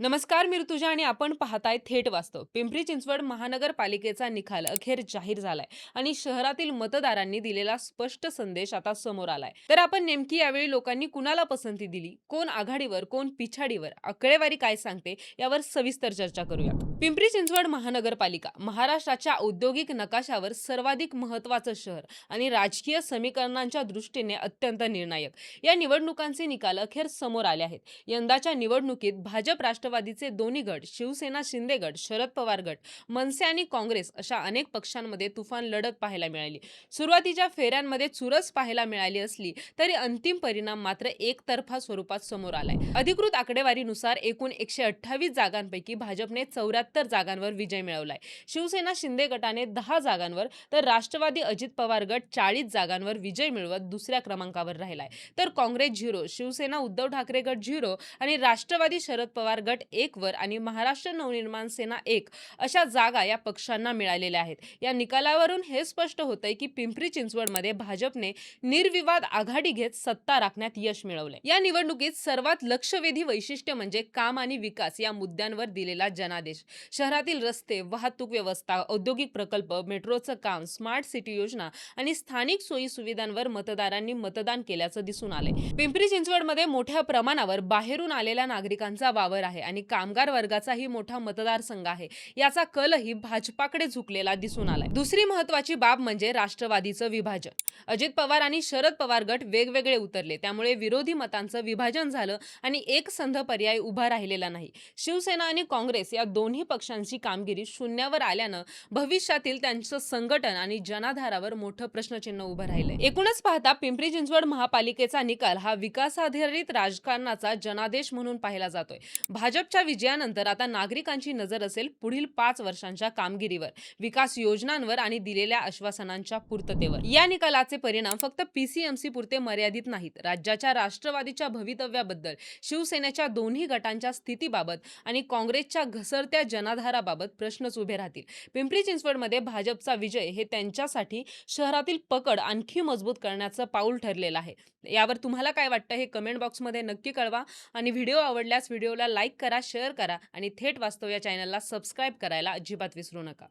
नमस्कार मी ऋतुजा आणि आपण पाहताय थेट वास्तव. पिंपरी चिंचवड महानगरपालिकेचा निकाल अखेर जाहीर झालाय आणि शहरातील मतदारांनी दिलेला स्पष्ट संदेश आता समोर आलाय. तर आपण नेमकी यावेळी लोकांनी कुणाला पसंती दिली? कोण आघाडीवर कोण पिछाडीवर? आकडेवारी काय सांगते? यावर सविस्तर चर्चा करूया. पिंपरी चिंचवड महानगरपालिका महाराष्ट्राच्या औद्योगिक नकाशावर सर्वाधिक महत्वाचं शहर आणि राजकीय समीकरणांच्या दृष्टीने अत्यंत निर्णायक. या निवडणुकांचे निकाल अखेर समोर आले आहेत. यंदाच्या निवडणुकीत भाजप राष्ट्र राष्ट्रवादीचे दोन्ही गट शिवसेना शिंदे गट शरद पवार गट मनसे आणि काँग्रेस अशा अनेक पक्षांमध्ये तुफान लढत पाहायला मिळाली. सुरुवातीच्या फेऱ्यांमध्ये चुरस पाहायला मिळाली असली तरी अंतिम परिणाम मात्र एकतर्फा स्वरूपात समोर आलाय. अधिकृत आकडेवारीनुसार एकूण एकशे अठ्ठावीस जागांपैकी भाजपने चौऱ्याहत्तर जागांवर विजय मिळवलाय. शिवसेना शिंदे गटाने दहा जागांवर तर राष्ट्रवादी अजित पवार गट चाळीस जागांवर विजय मिळवत दुसऱ्या क्रमांकावर राहिलाय. तर काँग्रेस झिरो शिवसेना उद्धव ठाकरे गट झिरो आणि राष्ट्रवादी शरद पवार गट गट एकवर आणि महाराष्ट्र नवनिर्माण सेना एक अशा जागा या पक्षांना मिळालेल्या आहेत. या निकालावरून हे स्पष्ट होतंय की पिंपरी चिंचवडमध्ये भाजपने निर्विवाद आघाडी घेत सत्ता राखण्यात यश मिळवले या निवडणुकीत सर्वात लक्षवेधी वैशिष्ट्य म्हणजे काम आणि विकास या मुद्द्यांवर दिलेला जनादेश. शहरातील रस्ते वाहतूक व्यवस्था औद्योगिक प्रकल्प मेट्रोचं काम स्मार्ट सिटी योजना आणि स्थानिक सोयी सुविधांवर मतदारांनी मतदान केल्याचं दिसून आलंय. पिंपरी चिंचवडमध्ये मोठ्या प्रमाणावर बाहेरून आलेल्या नागरिकांचा वावर आहे आणि कामगार वर्गाचाही मोठा मतदारसंघ आहे. याचा कलही भाजपाकडे झुकलेला दिसून आलाय. दुसरी महत्वाची बाब म्हणजे राष्ट्रवादीचं विभाजन. अजित पवार आणि शरद पवार गट वेगवेगळे उतरले. त्यामुळे विरोधी मतांचं विभाजन झालं आणि एक संध पर्याय उभा राहिलेला नाही. शिवसेना आणि काँग्रेस या दोन्ही पक्षांची कामगिरी शून्यावर आल्यानं भविष्यातील त्यांचं संघटन आणि जनाधारावर मोठं प्रश्नचिन्ह उभं राहिलंय. एकूणच पाहता पिंपरी चिंचवड महापालिकेचा निकाल हा विकासाधारित राजकारणाचा जनादेश म्हणून पाहिला जातोय. भाजप भाजपच्या विजयानंतर आता नागरिकांची नजर असेल पुढील पाच वर्षांच्या कामगिरीवर विकास योजनांवर आणि दिलेल्या आश्वासनांच्या पूर्ततेवर. या निकालाचे परिणाम फक्त पीसीएमसी पुरते मर्यादित नाहीत. राज्याच्या राष्ट्रवादीच्या भवितव्याबद्दल शिवसेनेच्या दोन्ही गटांच्या स्थितीबाबत आणि काँग्रेसच्या घसरत्या जनाधाराबाबत प्रश्नच उभे राहतील. पिंपरी चिंचवडमध्ये भाजपचा विजय हे त्यांच्यासाठी शहरातील पकड आणखी मजबूत करण्याचं पाऊल ठरलेलं आहे. यावर तुम्हाला काय वाटतं हे कमेंट बॉक्समध्ये नक्की कळवा आणि व्हिडिओ आवडल्यास व्हिडिओला लाईक करा शेअर करा आणि थेट वास्तव या चॅनलला सबस्क्राईब करायला अजिबात विसरू नका.